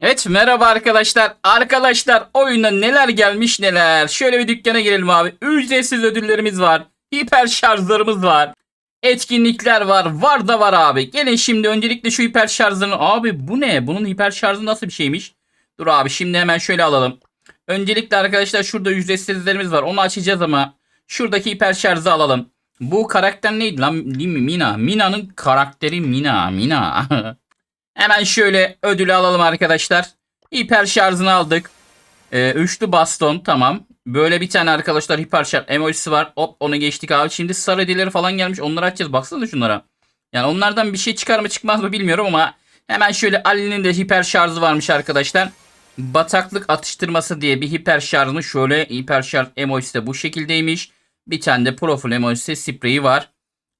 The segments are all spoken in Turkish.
Evet merhaba arkadaşlar. Arkadaşlar oyuna neler gelmiş neler. Şöyle bir dükkana girelim abi. Ücretsiz ödüllerimiz var. Hiper şarjlarımız var. Etkinlikler var. Var da var abi. Gelin şimdi öncelikle şu hiper şarjlarını. Abi bu ne? Bunun hiper şarjı nasıl bir şeymiş? Dur abi şimdi hemen şöyle alalım. Öncelikle arkadaşlar şurada ücretsizlerimiz var. Onu açacağız ama şuradaki hiper şarjı alalım. Bu karakter neydi lan? Mina. Mina'nın karakteri Mina. Mina. Hemen şöyle ödülü alalım arkadaşlar. Hiper şarjını aldık. Ee, üçlü baston tamam. Böyle bir tane arkadaşlar hiper şarj emojisi var. Hop onu geçtik abi. Şimdi sarı hediyeleri falan gelmiş. Onları açacağız. Baksana şunlara. Yani onlardan bir şey çıkar mı çıkmaz mı bilmiyorum ama hemen şöyle Ali'nin de hiper şarjı varmış arkadaşlar. Bataklık atıştırması diye bir hiper şarjını şöyle hiper şarj emojisi de bu şekildeymiş. Bir tane de profil emojisi spreyi var.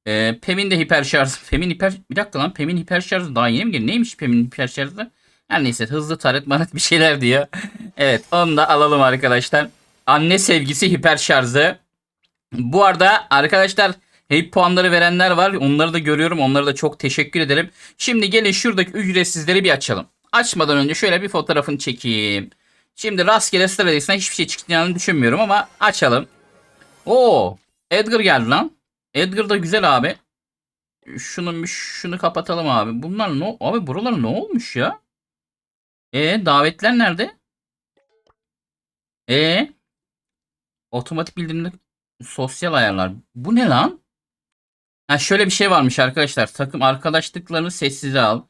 Ee, Pem'in de hiper şarjı. Pem'in hiper... Bir dakika lan Pem'in hiper şarjı daha yeni mi geldi? Neymiş Pem'in hiper şarjı? Her neyse hızlı taret maret bir şeyler diyor. evet onu da alalım arkadaşlar. Anne sevgisi hiper şarjı. Bu arada arkadaşlar hep puanları verenler var. Onları da görüyorum. Onlara da çok teşekkür ederim. Şimdi gelin şuradaki ücretsizleri bir açalım. Açmadan önce şöyle bir fotoğrafını çekeyim. Şimdi rastgele sıradaysan hiçbir şey çıkacağını düşünmüyorum ama açalım. Oo, Edgar geldi lan. Edgar da güzel abi. Şunu şunu kapatalım abi. Bunlar ne abi buralar ne olmuş ya? E davetler nerede? E otomatik bildirimli sosyal ayarlar. Bu ne lan? Ha şöyle bir şey varmış arkadaşlar. Takım arkadaşlıklarını sessize al.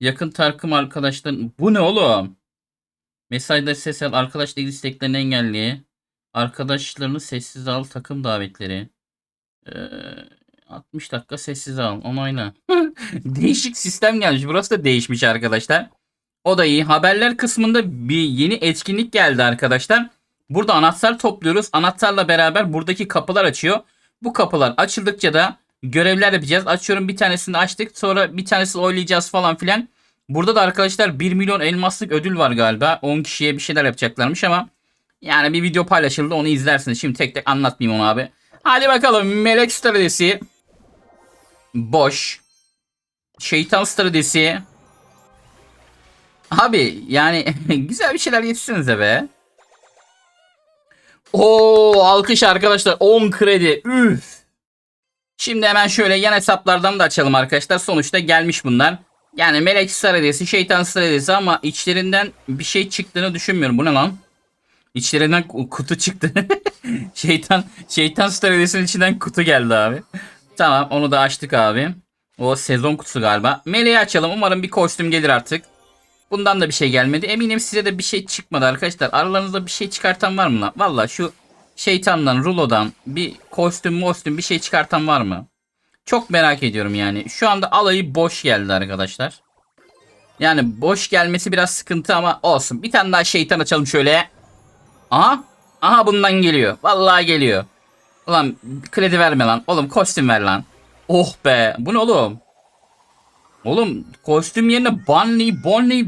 Yakın takım arkadaşların bu ne oğlum? Mesajda ses al. Arkadaşla ilgili isteklerini engelli. Arkadaşlarını sessize al. Takım davetleri. Ee, 60 dakika sessiz al. Onayla. Değişik sistem gelmiş. Burası da değişmiş arkadaşlar. O da iyi. Haberler kısmında bir yeni etkinlik geldi arkadaşlar. Burada anahtar topluyoruz. Anahtarla beraber buradaki kapılar açıyor. Bu kapılar açıldıkça da görevler yapacağız. Açıyorum bir tanesini açtık. Sonra bir tanesini oylayacağız falan filan. Burada da arkadaşlar 1 milyon elmaslık ödül var galiba. 10 kişiye bir şeyler yapacaklarmış ama yani bir video paylaşıldı onu izlersiniz. Şimdi tek tek anlatmayayım onu abi. Hadi bakalım melek stratejisi. Boş. Şeytan stratejisi. Abi yani güzel bir şeyler yetişsinize be. Oo alkış arkadaşlar 10 kredi. Üf. Şimdi hemen şöyle yan hesaplardan da açalım arkadaşlar. Sonuçta gelmiş bunlar. Yani melek stratejisi, şeytan stratejisi ama içlerinden bir şey çıktığını düşünmüyorum. Bu ne lan? İçlerinden ku- kutu çıktı. şeytan şeytan stratejisinin içinden kutu geldi abi. Tamam onu da açtık abi. O sezon kutusu galiba. Meleği açalım. Umarım bir kostüm gelir artık. Bundan da bir şey gelmedi. Eminim size de bir şey çıkmadı arkadaşlar. Aralarınızda bir şey çıkartan var mı lan? Valla şu şeytandan, rulodan bir kostüm, mostüm bir şey çıkartan var mı? Çok merak ediyorum yani. Şu anda alayı boş geldi arkadaşlar. Yani boş gelmesi biraz sıkıntı ama olsun. Bir tane daha şeytan açalım şöyle. Aha. Aha bundan geliyor. Vallahi geliyor. Ulan kredi verme lan. Oğlum kostüm ver lan. Oh be. Bu ne oğlum? Oğlum kostüm yerine Bonnie, Bonnie,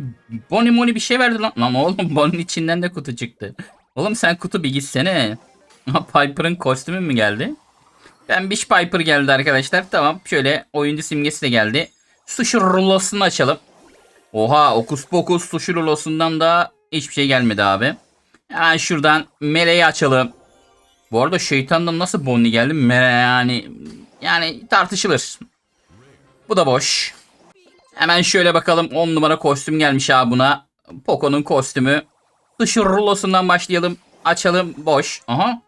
Bonnie Money bir şey verdi lan. Lan oğlum Bonnie'nin içinden de kutu çıktı. Oğlum sen kutu bir gitsene. Piper'ın kostümü mü geldi? Ben Bish Piper geldi arkadaşlar. Tamam şöyle oyuncu simgesi de geldi. Sushi rulosunu açalım. Oha okus pokus sushi rulosundan da hiçbir şey gelmedi abi. Hemen şuradan meleği açalım. Bu arada şeytandan nasıl Bonnie geldi? Mele yani yani tartışılır. Bu da boş. Hemen şöyle bakalım 10 numara kostüm gelmiş abi buna. Poco'nun kostümü. Dışı rulosundan başlayalım. Açalım boş. Aha.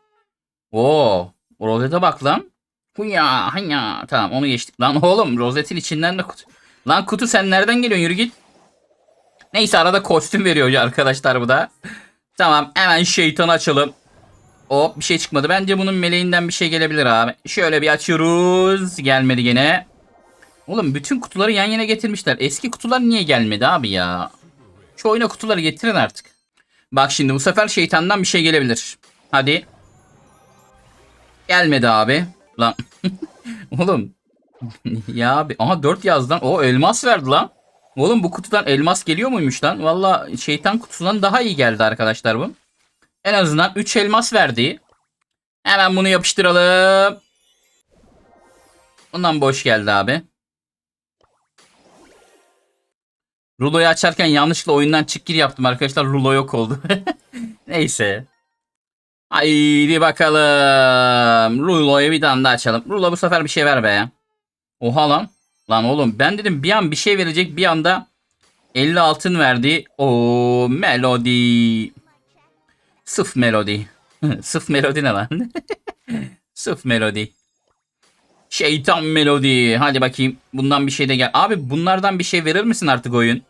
Oo. Rozete bak lan. Hunya hanya. Tamam onu geçtik. Lan oğlum rozetin içinden de kutu. Lan kutu sen nereden geliyorsun yürü git. Neyse arada kostüm veriyor arkadaşlar bu da. Tamam hemen şeytan açalım. Hop bir şey çıkmadı. Bence bunun meleğinden bir şey gelebilir abi. Şöyle bir açıyoruz. Gelmedi gene. Oğlum bütün kutuları yan yana getirmişler. Eski kutular niye gelmedi abi ya? Şu oyuna kutuları getirin artık. Bak şimdi bu sefer şeytandan bir şey gelebilir. Hadi. Gelmedi abi. Lan. Oğlum. ya abi. Aha 4 yazdan. O elmas verdi lan. Oğlum bu kutudan elmas geliyor muymuş lan? Valla şeytan kutusundan daha iyi geldi arkadaşlar bu. En azından 3 elmas verdi. Hemen bunu yapıştıralım. Bundan boş geldi abi. Rulo'yu açarken yanlışlıkla oyundan çık gir yaptım arkadaşlar. Rulo yok oldu. Neyse. Haydi bakalım. Rulo'yu bir tane daha açalım. Rulo bu sefer bir şey ver be. Oha lan. Lan oğlum ben dedim bir an bir şey verecek bir anda 50 altın verdi. O melodi. Sıf melodi. Sıf melodi ne lan? Sıf melodi. Şeytan melodi. Hadi bakayım. Bundan bir şey de gel. Abi bunlardan bir şey verir misin artık oyun?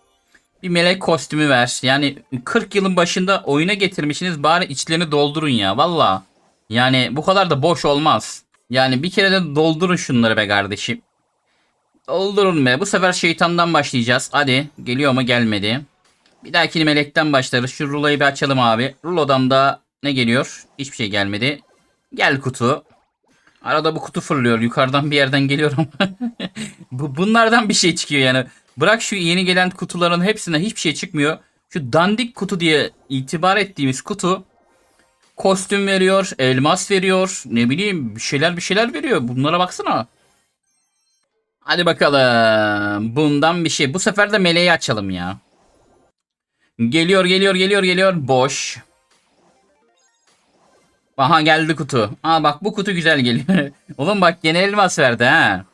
Bir melek kostümü ver. Yani 40 yılın başında oyuna getirmişsiniz. Bari içlerini doldurun ya. Valla. Yani bu kadar da boş olmaz. Yani bir kere de doldurun şunları be kardeşim. Doldurun be. Bu sefer şeytandan başlayacağız. Hadi. Geliyor mu? Gelmedi. Bir dahakini melekten başlarız. Şu ruloyu bir açalım abi. Rulodan da ne geliyor? Hiçbir şey gelmedi. Gel kutu. Arada bu kutu fırlıyor. Yukarıdan bir yerden geliyorum. bu bunlardan bir şey çıkıyor yani. Bırak şu yeni gelen kutuların hepsinden hiçbir şey çıkmıyor. Şu dandik kutu diye itibar ettiğimiz kutu kostüm veriyor, elmas veriyor, ne bileyim bir şeyler bir şeyler veriyor. Bunlara baksana. Hadi bakalım. Bundan bir şey. Bu sefer de meleği açalım ya. Geliyor, geliyor, geliyor, geliyor. Boş. Aha geldi kutu. Aa bak bu kutu güzel geliyor. Oğlum bak gene elmas verdi ha.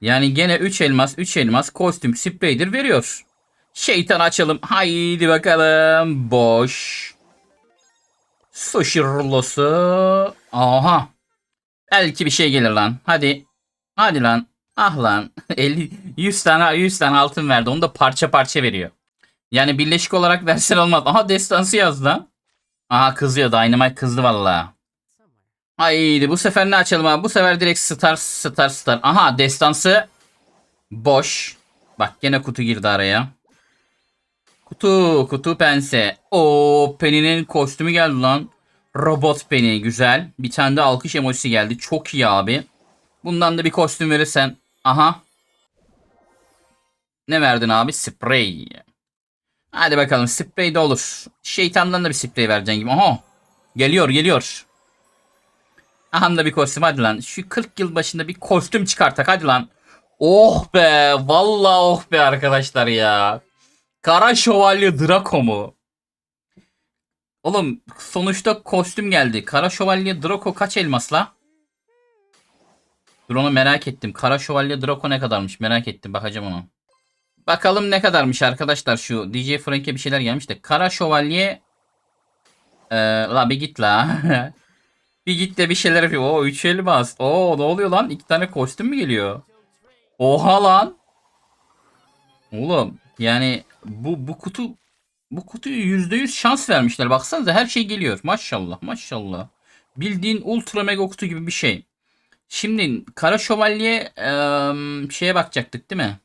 Yani gene 3 elmas 3 elmas kostüm spreydir veriyor. Şeytan açalım. Haydi bakalım. Boş. Sushi rulosu. Aha. Belki bir şey gelir lan. Hadi. Hadi lan. Ah lan. 50 100 tane 100 tane altın verdi. Onu da parça parça veriyor. Yani birleşik olarak versen olmaz. Aha destansı yazdı lan. Aha kızıyor. Dynamite kızdı valla. Haydi bu sefer ne açalım abi? Bu sefer direkt star star star. Aha destansı boş. Bak gene kutu girdi araya. Kutu kutu pense. O Penny'nin kostümü geldi lan. Robot Penny güzel. Bir tane de alkış emojisi geldi. Çok iyi abi. Bundan da bir kostüm verirsen. Aha. Ne verdin abi? Sprey. Hadi bakalım sprey de olur. Şeytandan da bir sprey vereceksin gibi. Aha. Geliyor geliyor. Aha da bir kostüm hadi lan. Şu 40 yıl başında bir kostüm çıkartak hadi lan. Oh be. Vallahi oh be arkadaşlar ya. Kara Şövalye Draco mu? Oğlum sonuçta kostüm geldi. Kara Şövalye Draco kaç elmasla? Dur onu merak ettim. Kara Şövalye Draco ne kadarmış merak ettim. Bakacağım onu. Bakalım ne kadarmış arkadaşlar şu DJ Frank'e bir şeyler gelmiş de. Kara Şövalye ee, la bir git la. bir git de bir şeyler yapıyor. Oo 3 elmas. Oo ne oluyor lan? İki tane kostüm mü geliyor? Oha lan. Oğlum yani bu bu kutu bu kutuyu %100 şans vermişler. Baksanıza her şey geliyor. Maşallah maşallah. Bildiğin ultra mega kutu gibi bir şey. Şimdi Kara Şövalye eee, şeye bakacaktık değil mi?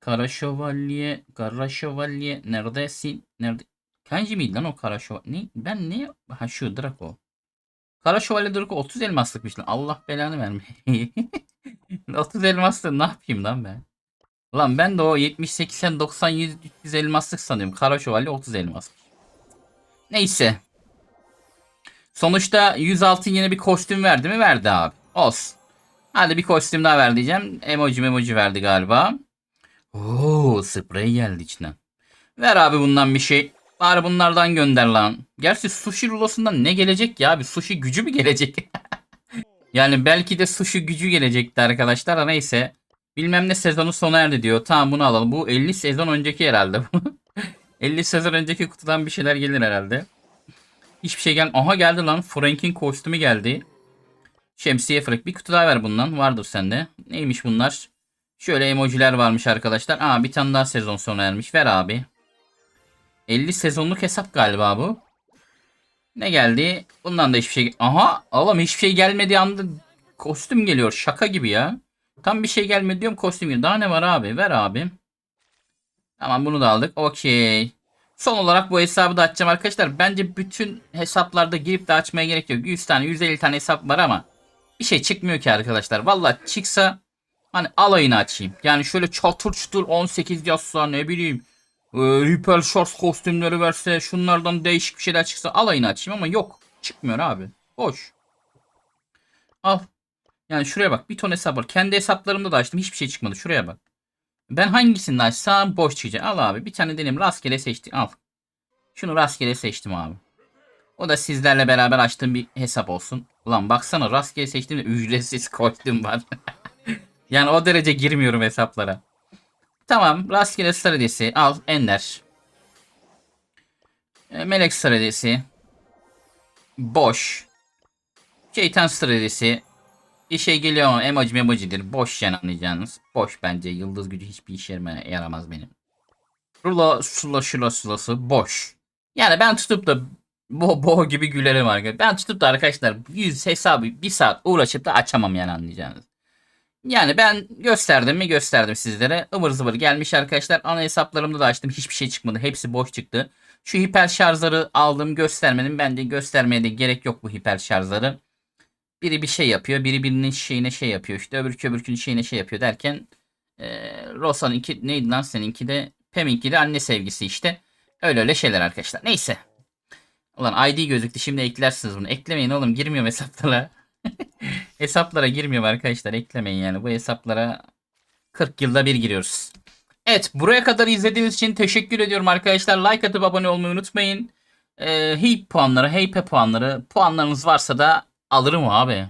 Kara Şövalye, Kara Şövalye neredesin? Nerede? Kanji miydi lan o Kara Şövalye? Ne? Ben ne? Ha şu Draco. Kara Şövalye Draco 30 elmaslıkmış lan. Allah belanı vermeyi. 30 elmaslı ne yapayım lan ben? Lan ben de o 70, 80, 90, 100, 300 elmaslık sanıyorum. Kara Şövalye 30 elmas. Neyse. Sonuçta 100 altın yine bir kostüm verdi mi? Verdi abi. Olsun. Hadi bir kostüm daha ver diyeceğim. Emoji emoji verdi galiba. Oo, sprey geldi içinden. Ver abi bundan bir şey. Bari bunlardan gönder lan. Gerçi sushi rulosundan ne gelecek ya? Bir sushi gücü mü gelecek? yani belki de sushi gücü gelecekti arkadaşlar. Neyse. Bilmem ne sezonu sona erdi diyor. Tamam bunu alalım. Bu 50 sezon önceki herhalde. 50 sezon önceki kutudan bir şeyler gelir herhalde. Hiçbir şey gel. Aha geldi lan. Frank'in kostümü geldi. Şemsiye Frank. Bir kutu daha ver bundan. Vardır sende. Neymiş bunlar? Şöyle emojiler varmış arkadaşlar. Aa bir tane daha sezon sona ermiş. Ver abi. 50 sezonluk hesap galiba bu. Ne geldi? Bundan da hiçbir şey... Aha! Oğlum hiçbir şey gelmediği anda kostüm geliyor. Şaka gibi ya. Tam bir şey gelmedi diyorum kostüm geliyor. Daha ne var abi? Ver abi. Tamam bunu da aldık. Okey. Son olarak bu hesabı da açacağım arkadaşlar. Bence bütün hesaplarda girip de açmaya gerek yok. 100 tane 150 tane hesap var ama bir şey çıkmıyor ki arkadaşlar. Valla çıksa hani alayını açayım. Yani şöyle çatır çutur 18 yazsa ne bileyim. E, Hyper Shorts kostümleri verse şunlardan değişik bir şeyler çıksa alayını açayım ama yok. Çıkmıyor abi. Boş. Al. Yani şuraya bak. Bir ton hesap var. Kendi hesaplarımda da açtım. Hiçbir şey çıkmadı. Şuraya bak. Ben hangisini açsam boş çıkacak. Al abi bir tane deneyim rastgele seçtim. Al. Şunu rastgele seçtim abi. O da sizlerle beraber açtığım bir hesap olsun. Ulan baksana rastgele seçtiğimde ücretsiz koydum var. yani o derece girmiyorum hesaplara. Tamam rastgele stratejisi al Ender. E, Melek stratejisi. Boş. Şeytan stratejisi. Bir şey geliyor ama emoji memojidir. Boş yani anlayacağınız. Boş bence. Yıldız gücü hiçbir işe yarama- yaramaz benim. Rulo, sulo, şulo, sulosu boş. Yani ben tutup da bo, bo gibi gülerim arkadaşlar. Ben tutup da arkadaşlar 100 hesabı bir saat uğraşıp da açamam yani anlayacağınız. Yani ben gösterdim mi gösterdim sizlere. Ivır zıvır gelmiş arkadaşlar. Ana hesaplarımda da açtım. Hiçbir şey çıkmadı. Hepsi boş çıktı. Şu hiper şarjları aldım göstermedim. Ben de göstermeye de gerek yok bu hiper şarjları. Biri bir şey yapıyor. Biri birinin şeyine şey yapıyor. İşte öbürkü öbürkünün şeyine şey yapıyor derken e, Rosa'nın iki neydi lan seninki de Pem'inki de anne sevgisi işte. Öyle öyle şeyler arkadaşlar. Neyse. Ulan ID gözüktü şimdi eklersiniz bunu. Eklemeyin oğlum girmiyorum hesaplara. hesaplara girmiyorum arkadaşlar eklemeyin yani. Bu hesaplara 40 yılda bir giriyoruz. Evet buraya kadar izlediğiniz için teşekkür ediyorum arkadaşlar. Like atıp abone olmayı unutmayın. Ee, hey puanları, HP puanları puanlarınız varsa da alırım abi.